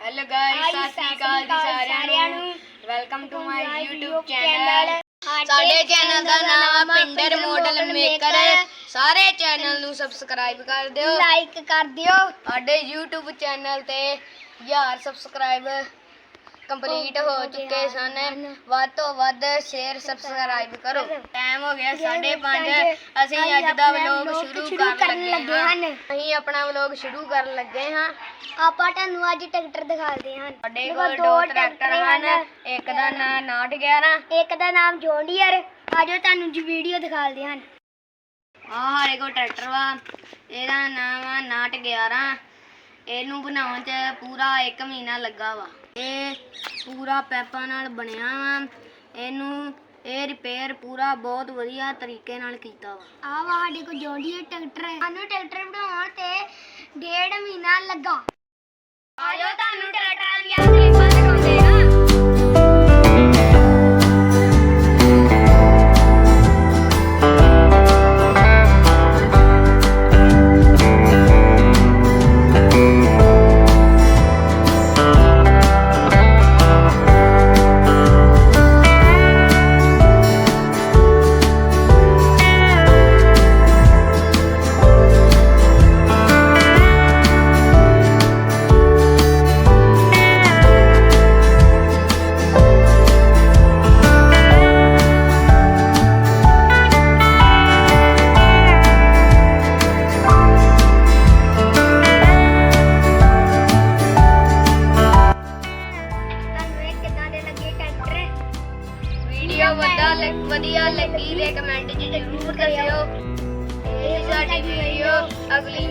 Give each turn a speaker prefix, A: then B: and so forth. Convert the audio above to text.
A: Hello guys ਸਤਿ ਸ਼੍ਰੀ ਅਕਾਲ ਜੀ ਸਾਰਿਆਂ ਨੂੰ। Welcome to my YouTube channel
B: ਸਾਡੇ ਚੈਨਲ ਦਾ ਨਾਮ ਹੈ ਪਿੰਡਰ ਮਾਡਲ ਮੇਕਰ
A: ਸਾਰੇ ਚੈਨਲ ਨੂੰ ਸਬਸਕ੍ਰਾਈਬ ਕਰ ਦਿਓ।
B: ਲਾਈਕ ਕਰ ਦਿਓ।
A: ਸਾਡੇ YouTube ਚੈਨਲ ਤੇ 1000 ਸਬਸਕ੍ਰਾਈਬ ਕੰਪਲੀਟ ਹੋ ਚੁੱਕੇ ਸਨ। ਵੱਧ ਤੋਂ ਵੱਧ ਸ਼ੇਅਰ ਸਬਸਕ੍ਰਾਈਬ ਕਰੋ। ਟਾਈਮ ਹੋ ਗਿਆ 5:30 ਅਸੀਂ ਅੱਜ ਦਾ ਵਲੌਗ ਸ਼ੁਰੂ ਕਰਨ ਲੱਗੇ ਹਾਂ। ਅਸੀਂ ਆਪਣਾ ਵਲੌਗ ਸ਼ੁਰੂ ਕਰਨ ਲੱਗੇ ਹਾਂ।
B: ਆਪਾਂ ਤੁਹਾਨੂੰ ਅੱਜ ਟਰੈਕਟਰ ਦਿਖਾਉਂਦੇ ਹਾਂ। ਸਾਡੇ
A: ਕੋਲ ਦੋ ਟਰੈਕਟਰ ਹਨ। ਇੱਕ ਦਾ ਨਾਮ 911
B: ਇੱਕ ਦਾ ਨਾਮ ਜੋਂਡੀਅਰ। ਆਜੋ ਤੁਹਾਨੂੰ ਜੀ ਵੀਡੀਓ ਦਿਖਾਉਂਦੇ ਹਾਂ।
A: ਆਹ ਸਾਡੇ ਕੋਲ ਟਰੈਕਟਰ ਵਾ। ਇਹਦਾ ਨਾਮ ਆ 911 ਇਹਨੂੰ ਬਣਾਉਣ 'ਚ ਪੂਰਾ 1 ਮਹੀਨਾ ਲੱਗਾ ਵਾ। ਇਹ ਪੂਰਾ ਪੈਪਾਂ ਨਾਲ ਬਣਿਆ ਵਾ। ਇਹਨੂੰ ਇਹ ਰਿਪੇਅਰ ਪੂਰਾ ਬਹੁਤ ਵਧੀਆ ਤਰੀਕੇ ਨਾਲ ਕੀਤਾ ਵਾ।
B: ਆਹ ਵਾ ਸਾਡੇ ਕੋਲ ਜੋਂਡੀਅਰ ਟਰੈਕਟਰ ਹੈ। ਸਾਨੂੰ ਟਰੈਕਟਰ ਬਣਾਉਣ ਤੇ ਡੇਢ ਮਹੀਨਾ ਲੱਗਾ।
A: ਆਜੋ ਤੁਹਾਨੂੰ ਟਰੈਕਟਰਾਂ ਵੀਡੀਓ ਵਧਾ ਵਧੀਆ ਲੱਗੀ ਤੇ ਕਮੈਂਟ 'ਚ ਜ਼ਰੂਰ ਦੱਸਿਓ।
B: ਇਹ ਸਾਡੀ ਵੀਡੀਓ ਅਗਲੀ